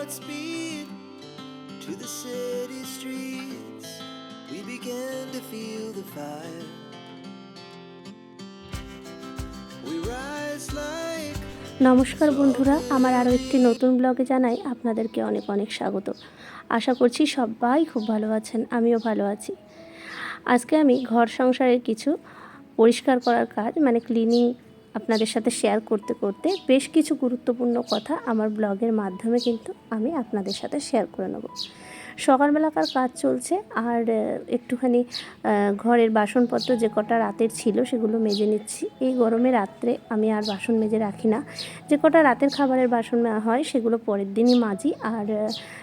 beat to the city streets. We began to feel the fire. We rise like নমস্কার বন্ধুরা আমার আরও একটি নতুন ব্লগে জানাই আপনাদেরকে অনেক অনেক স্বাগত আশা করছি সবাই খুব ভালো আছেন আমিও ভালো আছি আজকে আমি ঘর সংসারের কিছু পরিষ্কার করার কাজ মানে ক্লিনিং আপনাদের সাথে শেয়ার করতে করতে বেশ কিছু গুরুত্বপূর্ণ কথা আমার ব্লগের মাধ্যমে কিন্তু আমি আপনাদের সাথে শেয়ার করে নেব। সকালবেলাকার কাজ চলছে আর একটুখানি ঘরের বাসনপত্র যে কটা রাতের ছিল সেগুলো মেজে নিচ্ছি। এই গরমে রাত্রে আমি আর বাসন মেজে রাখি না। যে কটা রাতের খাবারের বাসন হয় সেগুলো পরের দিনই মাজি আর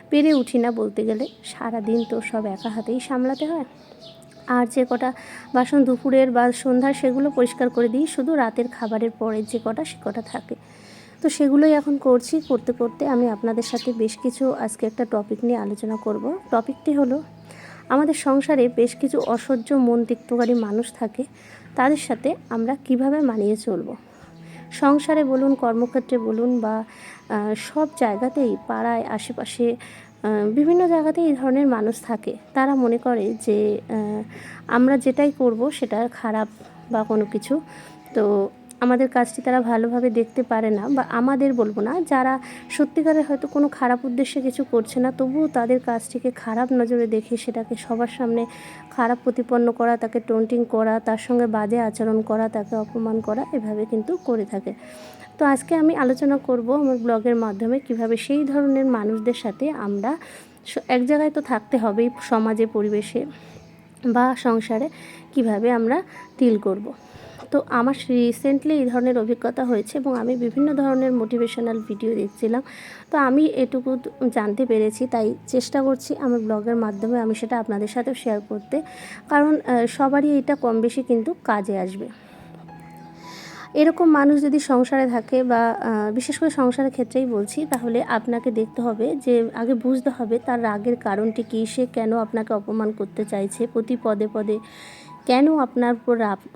পেরে উঠি না বলতে গেলে। সারা দিন তো সব একা হাতেই সামলাতে হয়। আর যে কটা বাসন দুপুরের বা সন্ধ্যার সেগুলো পরিষ্কার করে দিই, শুধু রাতের খাবারের পরের যে কটা সে কটা থাকে। তো সেগুলোই এখন করছি, করতে করতে আমি আপনাদের সাথে বেশ কিছু আজকে একটা টপিক নিয়ে আলোচনা করব। টপিকটি হলো, আমাদের সংসারে বেশ কিছু অসহ্য, মন তিক্তকারী মানুষ থাকে, তাদের সাথে আমরা কীভাবে মানিয়ে চলবো? সংসারে বলুন, কর্মক্ষেত্রে বলুন বা সব জায়গাতেই, পাড়ায়, আশেপাশে বিভিন্ন জায়গাতে এই ধরনের মানুষ থাকে। তারা মনে করে যে আমরা যেটাই করব সেটা খারাপ বা কোনো কিছু। তো আমাদের কাজটি তারা ভালোভাবে দেখতে পারে না বা আমাদের বলব না। যারা সত্যিকারের হয়তো কোনো খারাপ উদ্দেশ্যে কিছু করছে না, তবুও তাদের কাজটিকে খারাপ নজরে দেখে সেটাকে সবার সামনে খারাপ প্রতিপন্ন করা, তাকে টোন্টিং করা, তার সঙ্গে বাজে আচরণ করা, তাকে অপমান করা, এভাবে কিন্তু করে থাকে। তো আজকে আমি আলোচনা করব আমার ব্লগের মাধ্যমে কীভাবে সেই ধরনের মানুষদের সাথে আমরা এক জায়গায় তো থাকতে হবেই সমাজে, পরিবেশে বা সংসারে কীভাবে আমরা ডিল করব। তো আমার রিসেন্টলি এই ধরনের অভিজ্ঞতা হয়েছে এবং আমি বিভিন্ন ধরনের মোটিভেশনাল ভিডিও দেখছিলাম। তো আমি এটুকু জানতে পেরেছি, তাই চেষ্টা করছি আমার ব্লগের মাধ্যমে আমি সেটা আপনাদের সাথেও শেয়ার করতে। কারণ সবারই এটা কম বেশি কিন্তু কাজে আসবে। এরকম মানুষ যদি সংসারে থাকে বা বিশেষ করে সংসারের ক্ষেত্রেই বলছি, তাহলে আপনাকে দেখতে হবে যে, আগে বুঝতে হবে তার রাগের কারণটি কী, সে কেন আপনাকে অপমান করতে চাইছে, প্রতি পদে পদে কেন আপনার উপর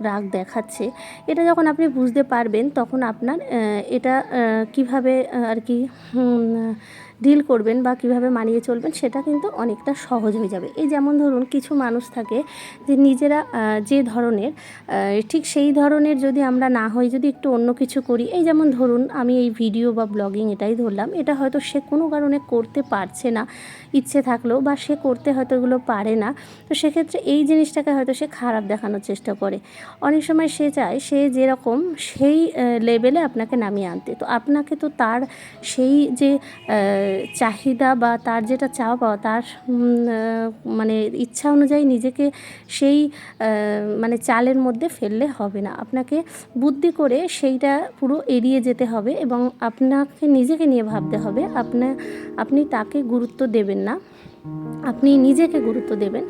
রাগ দেখাচ্ছে, এটা যখন আপনি বুঝতে পারবেন, তখন আপনার এটা কীভাবে আর কি ডিল করবেন বা কীভাবে মানিয়ে চলবেন সেটা কিন্তু অনেকটা সহজ হয়ে যাবে। এই যেমন ধরুন কিছু মানুষ থাকে যে নিজেরা যে ধরনের ঠিক সেই ধরনের যদি আমরা না হই, যদি একটু অন্য কিছু করি, এই যেমন ধরুন আমি এই ভিডিও বা ব্লগিং এটাই ধরলাম, এটা হয়তো সে কোনো কারণে করতে পারছে না, ইচ্ছে থাকলেও বা সে করতে হয়তো এগুলো পারে না, তো সেক্ষেত্রে এই জিনিসটাকে হয়তো সে খারাপ দেখানোর চেষ্টা করে। অনেক সময় সে চায় সে যেরকম সেই লেভেলে আপনাকে নামিয়ে আনতে। তো আপনাকে তো তার সেই যে চাহিদা বা তার যেটা চাওয়া তার মানে ইচ্ছা অনুযায়ী নিজেকে সেই মানে চালের মধ্যে ফেললে হবে না। আপনাকে বুদ্ধি করে সেইটা পুরো এড়িয়ে যেতে হবে এবং আপনাকে নিজেকে নিয়ে ভাবতে হবে। আপনা, আপনি তাকে গুরুত্ব দেবেন না। আপনি নিজেকে গুরুত্ব দেবেন।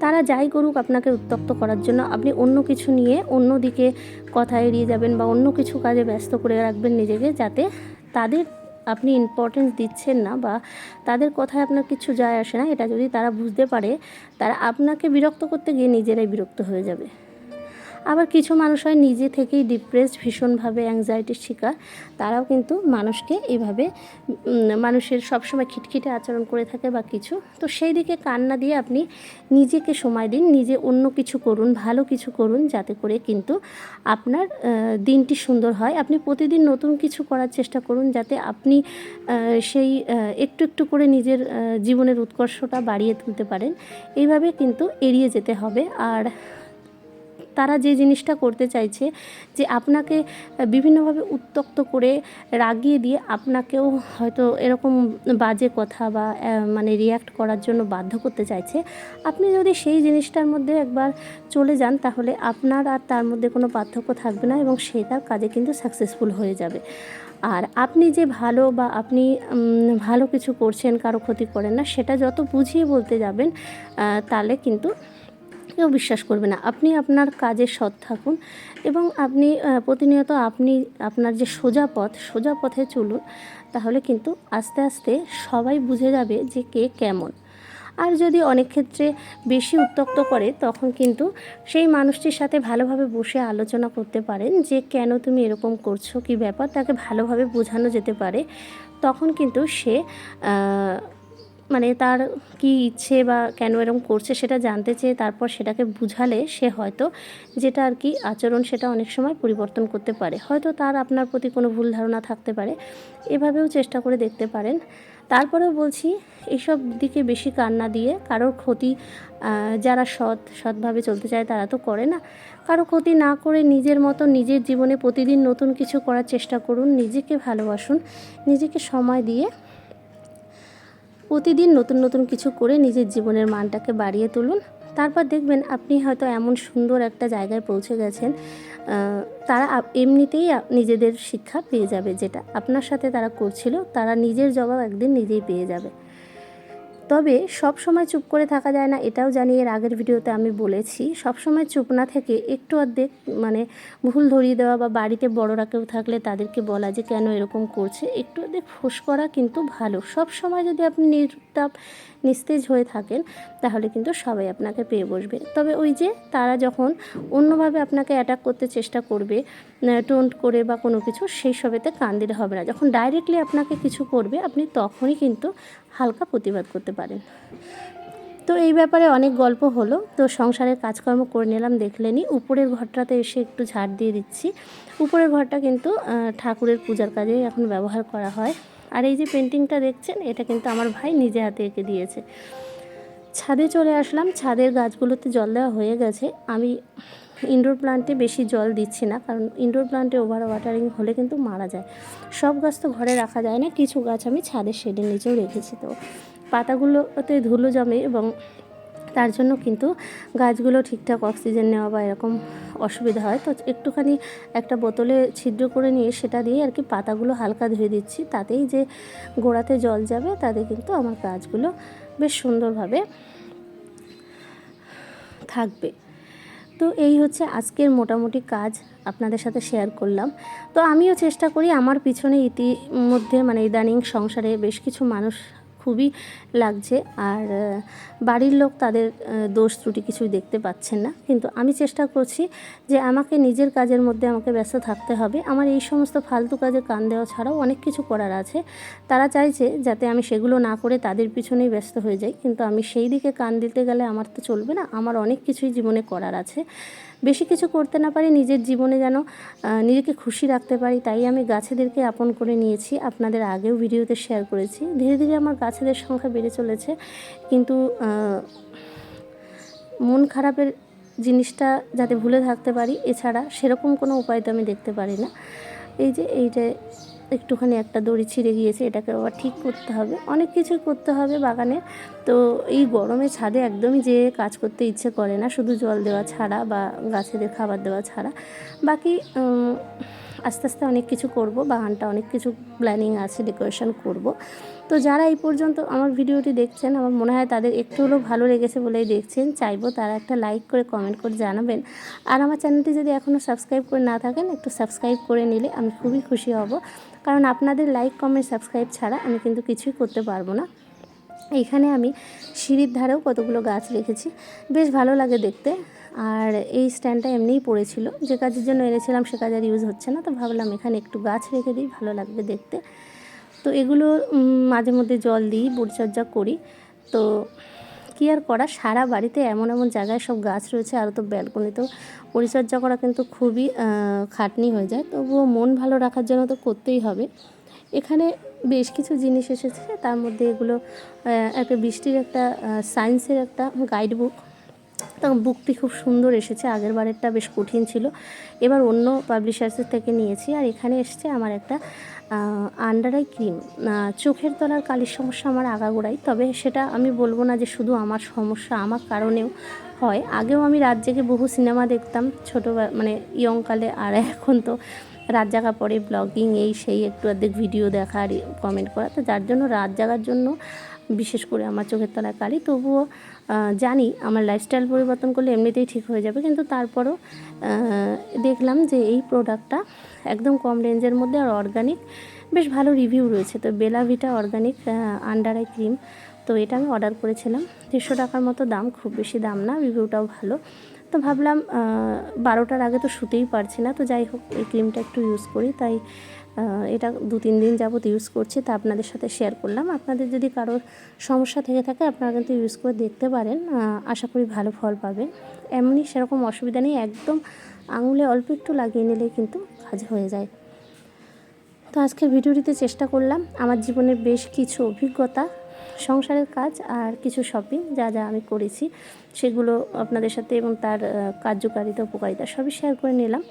তারা যাই করুক আপনাকে উত্তক্ত করার জন্য। আপনি অন্য কিছু নিয়ে অন্য দিকে কথা এড়িয়ে যাবেন বা অন্য কিছু কাজে ব্যস্ত করে রাখবেন নিজেকে, যাতে তাদের আপনি ইম্পর্টেন্স দিচ্ছেন না বা তাদের কথায় আপনার কিছু যায় আসে না, এটা যদি তারা বুঝতে পারে, তারা আপনাকে বিরক্ত করতে গিয়ে নিজেরাই বিরক্ত হয়ে যাবে। আবার কিছু মানুষ হয় নিজে থেকেই ডিপ্রেসড ভীষণভাবে অ্যাংজাইটির শিকার। তারাও কিন্তু মানুষকে এভাবে মানুষের সবসময় খিটখিটে আচরণ করে থাকে বা কিছু। তো সেই দিকে কান্না দিয়ে আপনি নিজেকে সময় দিন, নিজে অন্য কিছু করুন, ভালো কিছু করুন, যাতে করে কিন্তু আপনার দিনটি সুন্দর হয়। আপনি প্রতিদিন নতুন কিছু করার চেষ্টা করুন, যাতে আপনি সেই একটু একটু করে নিজের জীবনের উৎকর্ষটা বাড়িয়ে তুলতে পারেন। এইভাবে কিন্তু এড়িয়ে যেতে হবে। আর তারা যে জিনিসটা করতে চাইছে, যে আপনাকে বিভিন্নভাবে উত্তক্ত করে রাগিয়ে দিয়ে আপনাকেও হয়তো এরকম বাজে কথা বা মানে রিয়্যাক্ট করার জন্য বাধ্য করতে চাইছে, আপনি যদি সেই জিনিসটার মধ্যে একবার চলে যান, তাহলে আপনার আর তার মধ্যে কোনো পার্থক্য থাকবে না এবং সে তার কাজে কিন্তু সাকসেসফুল হয়ে যাবে। আর আপনি যে ভালো বা আপনি ভালো কিছু করছেন, কারও ক্ষতি করেন না, সেটা যত বুঝিয়ে বলতে যাবেন তাহলে কিন্তু কেউ বিশ্বাস করবে না। আপনি আপনার কাজে সৎ থাকুন এবং আপনি প্রতিনিয়ত আপনি আপনার যে সোজা পথ, সোজা পথে চলুন, তাহলে কিন্তু আস্তে আস্তে সবাই বুঝে যাবে যে কে কেমন। আর যদি অনেক ক্ষেত্রে বেশি উত্তক্ত করে, তখন কিন্তু সেই মানুষটির সাথে ভালোভাবে বসে আলোচনা করতে পারেন যে কেন তুমি এরকম করছ, কি ব্যাপার, তাকে ভালোভাবে বোঝানো যেতে পারে। তখন কিন্তু সে মানে তার কি ইচ্ছে বা কেন এরকম করছে সেটা জানতে চেয়ে তারপর সেটাকে বুঝালে সে হয়তো যেটা আর কি আচরণ সেটা অনেক সময় পরিবর্তন করতে পারে। হয়তো তার আপনার প্রতি কোনো ভুল ধারণা থাকতে পারে। এভাবেও চেষ্টা করে দেখতে পারেন। তারপরেও বলছি এইসব দিকে বেশি কান্না দিয়ে কারোর ক্ষতি যারা সৎ, সৎভাবে চলতে চায় তারা তো করে না। কারও ক্ষতি না করে নিজের মতো নিজের জীবনে প্রতিদিন নতুন কিছু করার চেষ্টা করুন। নিজেকে ভালোবাসুন। নিজেকে সময় দিয়ে প্রতিদিন নতুন নতুন কিছু করে নিজের জীবনের মানটাকে বাড়িয়ে তুলুন। তারপর দেখবেন আপনি হয়তো এমন সুন্দর একটা জায়গায় পৌঁছে গেছেন তারা এমনিতেই নিজেদের শিক্ষা পেয়ে যাবে যেটা আপনার সাথে তারা করছিল, তারা নিজের জবাব একদিন নিজেই পেয়ে যাবে। তবে সব সময় চুপ করে থাকা যায় না, এটাও জানি এর আগের ভিডিওতে আমি বলেছি। সব সময় চুপ না থেকে একটু অর্ধেক মানে ভুল ধরিয়ে দেওয়া বা বাড়িতে বড়রা কেউ থাকলে তাদেরকে বলা যে কেন এরকম করছে, একটু অর্ধেক ফোঁস করা কিন্তু ভালো। সব সময় যদি আপনি নিরুত্তাপ নিস্তেজ হয়ে থাকেন, তাহলে কিন্তু সবাই আপনাকে পেয়ে বসবে। তবে ওই যে তারা যখন অন্যভাবে আপনাকে অ্যাটাক করতে চেষ্টা করবে টোন্ট করে বা কোনো কিছু, সেই সবেতে কান দিলে হবে না। যখন ডাইরেক্টলি আপনাকে কিছু করবে, আপনি তখনই কিন্তু হালকা প্রতিবাদ করতে পারেন। তো এই ব্যাপারে অনেক গল্প হলো। তো সংসারের কাজকর্ম করে নিলাম দেখলেনি উপরের ঘরটাতে এসে একটু ঝাড় দিয়ে দিচ্ছি। উপরের ঘরটা কিন্তু ঠাকুরের পূজার কাজে এখন ব্যবহার করা হয়। আর এই যে পেন্টিংটা দেখছেন, এটা কিন্তু আমার ভাই নিজে হাতে এঁকে দিয়েছে। ছাদে চলে আসলাম। ছাদের গাছগুলোতে জল দেওয়া হয়ে গেছে। আমি ইনডোর প্লান্টে বেশি জল দিচ্ছি না, কারণ ইনডোর প্লান্টে ওভার ওয়াটারিং হলে কিন্তু মারা যায়। সব গাছ তো ঘরে রাখা যায় না, কিছু গাছ আমি ছাদের শেডের নিচেও রেখেছি তো। পাতাগুলোতে ধুলো জমে এবং তার জন্য কিন্তু গাছগুলো ঠিকঠাক অক্সিজেন নেওয়া বা এরকম অসুবিধা হয়। তো একটুখানি একটা বোতলে ছিদ্র করে নিয়ে সেটা দিয়ে আর কি পাতাগুলো হালকা ধুয়ে দিচ্ছি। তাতেই যে গোড়াতে জল যাবে, তাতে কিন্তু আমার গাছগুলো বেশ সুন্দরভাবে থাকবে। তো এই হচ্ছে আজকের মোটামুটি কাজ আপনাদের সাথে শেয়ার করলাম। তো আমিও চেষ্টা করি আমার পিছনে ইতিমধ্যে মানে ইদানিং সংসারে বেশ কিছু মানুষ খুবই লাগছে। আর বাড়ির লোক তাদের দোষ ত্রুটি কিছুই দেখতে পাচ্ছেন না। কিন্তু আমি চেষ্টা করছি যে আমাকে নিজের কাজের মধ্যে আমাকে ব্যস্ত থাকতে হবে। আমার এই সমস্ত ফালতু কাজে কান দেওয়া ছাড়াও অনেক কিছু করার আছে। তারা চাইছে যাতে আমি সেগুলো না করে তাদের পিছনেই ব্যস্ত হয়ে যাই। কিন্তু আমি সেই দিকে কান দিতে গেলে আমার তো চলবে না। আমার অনেক কিছুই জীবনে করার আছে। বেশি কিছু করতে না পারি, নিজের জীবনে যেন নিজেকে খুশি রাখতে পারি, তাই আমি গাছেদেরকে আপন করে নিয়েছি। আপনাদের আগেও ভিডিওতে শেয়ার করেছি। ধীরে ধীরে আমার গাছেদের সংখ্যা বেড়ে চলেছে, কিন্তু মন খারাপের জিনিসটা যাতে ভুলে থাকতে পারি, এছাড়া সেরকম কোনো উপায় তো আমি দেখতে পারি না। এই যে এইটা একটুখানি একটা দড়ি ছিঁড়ে গিয়েছে, এটাকে আবার ঠিক করতে হবে। অনেক কিছু করতে হবে বাগানে। তো এই গরমে ছাদে একদমই যে কাজ করতে ইচ্ছে করে না, শুধু জল দেওয়া ছাড়া বা গাছেদের খাবার দেওয়া ছাড়া। বাকি আস্তে আস্তে অনেক কিছু করব, বাগানটা অনেক কিছু প্ল্যানিং আছে ডেকোরেশন করব। তো যারা এই পর্যন্ত আমার ভিডিওটি দেখছেন, আমার মনে হয় তাদের একটু হলেও ভালো লেগেছে বলেই দেখছেন। চাইব তারা একটা লাইক করে কমেন্ট করে জানাবেন। আর আমার চ্যানেলটি যদি এখনও সাবস্ক্রাইব করে না থাকেন, একটু সাবস্ক্রাইব করে নিলে আমি খুবই খুশি হব। কারণ আপনাদের লাইক কমেন্ট সাবস্ক্রাইব ছাড়া আমি কিন্তু কিছুই করতে পারব না। এইখানে আমি সিঁড়ির ধারেও কতগুলো গাছ রেখেছি। বেশ ভালো লাগে দেখতে। আর এই স্ট্যান্ডটা এমনিই পড়েছিল। যে কাজের জন্য এনেছিলাম সে কাজ আর ইউজ হচ্ছে না, তো ভাবলাম এখানে একটু গাছ রেখে দিই, ভালো লাগবে দেখতে। তো এগুলো মাঝে মধ্যে জল দিই, পরিচর্যা করি। তো কী আর করা, সারা বাড়িতে এমন এমন জায়গায় সব গাছ রয়েছে আর তো ব্যালকনিতেও পরিচর্যা করা কিন্তু খুবই খাটনি হয়ে যায়। তবুও মন ভালো রাখার জন্য তো করতেই হবে। এখানে বেশ কিছু জিনিস এসেছে, তার মধ্যে এগুলো একটা বৃষ্টির একটা সায়েন্সের একটা গাইড বুক তো বুকটি খুব সুন্দর এসেছে, আগের বারেরটা বেশ কঠিন ছিল। এবার অন্য পাবলিশার্সের থেকে নিয়েছি আর এখানে এসছে আমার একটা আন্ডার আই ক্রিম। চোখের তলার কালির সমস্যা আমার আগাগোড়াই, তবে সেটা আমি বলব না যে শুধু আমার সমস্যা, আমার কারণেও হয়। আগেও আমি রাত জেগে বহু সিনেমা দেখতাম ছোটো মানে ইয়ংকালে আর এখন তো রাত জাগা পরে ব্লগিং এই সেই একটু অর্ধেক ভিডিও দেখা আর কমেন্ট করা। তো যার জন্য রাত জাগার জন্য বিশেষ করে আমার চোখের তলায় কালি। তবুও জানি আমার লাইফস্টাইল পরিবর্তন করলে এমনিতেই ঠিক হয়ে যাবে। কিন্তু তারপরও দেখলাম যে এই প্রোডাক্টটা একদম কম রেঞ্জের মধ্যে আর অর্গানিক বেশ ভালো রিভিউ রয়েছে। তো Bellavita organic under eye cream তো এটা আমি অর্ডার করেছিলাম। দেড়শো টাকার মতো দাম, খুব বেশি দাম না রিভিউটাও ভালো। তো ভাবলাম বারোটার আগে তো শুতেই পারছি না। তো যাই হোক, এই ক্রিমটা একটু ইউজ করি। তাই এটা দু তিন দিন যাবত ইউজ করছি। তা আপনাদের সাথে শেয়ার করলাম। আপনাদের যদি কারোর সমস্যা থেকে থাকে, আপনারা কিন্তু ইউজ করে দেখতে পারেন। আশা করি ভালো ফল পাবেন। এমনি সেরকম অসুবিধা নেই। একদম আঙুলে অল্প একটু লাগিয়ে নিলে কিন্তু কাজ হয়ে যায়। তো আজকের ভিডিওটিতে চেষ্টা করলাম। আমার জীবনের বেশ কিছু অভিজ্ঞতা সংসারের কাজ আর কিছু শপিং যা যা আমি করেছি, সেগুলো আপনাদের সাথে এবং তার কার্যকারিতা, উপকারিতা সবই শেয়ার করে নিলাম।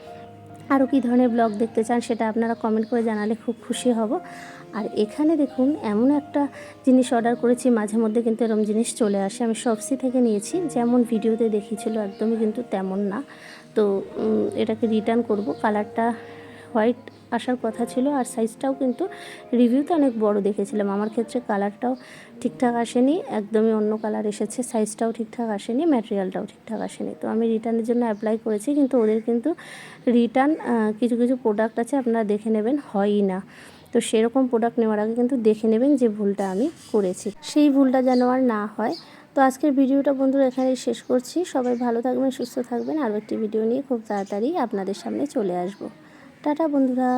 আরও কী ধরনের ব্লগ দেখতে চান সেটা আপনারা কমেন্ট করে জানালে খুব খুশি হব। আর এখানে দেখুন, এমন একটা জিনিস অর্ডার করেছি, মাঝে মধ্যে কিন্তু এরকম জিনিস চলে আসে। আমি সবসি থেকে নিয়েছি, যেমন ভিডিওতে দেখিয়েছিল, একদমই কিন্তু তেমন না। তো এটাকে রিটার্ন করব। কালারটা হোয়াইট আসার কথা ছিল আর সাইজটাও কিন্তু রিভিউতে অনেক বড় দেখেছিলাম। আমার ক্ষেত্রে কালারটাও ঠিকঠাক আসেনি, একদমই অন্য কালার এসেছে সাইজটাও ঠিকঠাক আসেনি ম্যাটেরিয়ালটাও ঠিকঠাক আসেনি। তো আমি রিটার্নের জন্য অ্যাপ্লাই করেছি, কিন্তু ওদের কিন্তু রিটার্ন কিছু কিছু প্রোডাক্ট আছে, আপনারা দেখে নেবেন, হয়ই না। তো সেরকম প্রোডাক্ট নেওয়ার আগে কিন্তু দেখে নেবেন যে ভুলটা আমি করেছি। সেই ভুলটা যেন আর না হয়। তো আজকের ভিডিওটা বন্ধুরা এখানেই শেষ করছি। সবাই ভালো থাকবেন, সুস্থ থাকবেন। আরও একটি ভিডিও নিয়ে খুব তাড়াতাড়ি আপনাদের সামনে চলে আসব। টাটা বন্ধুরা।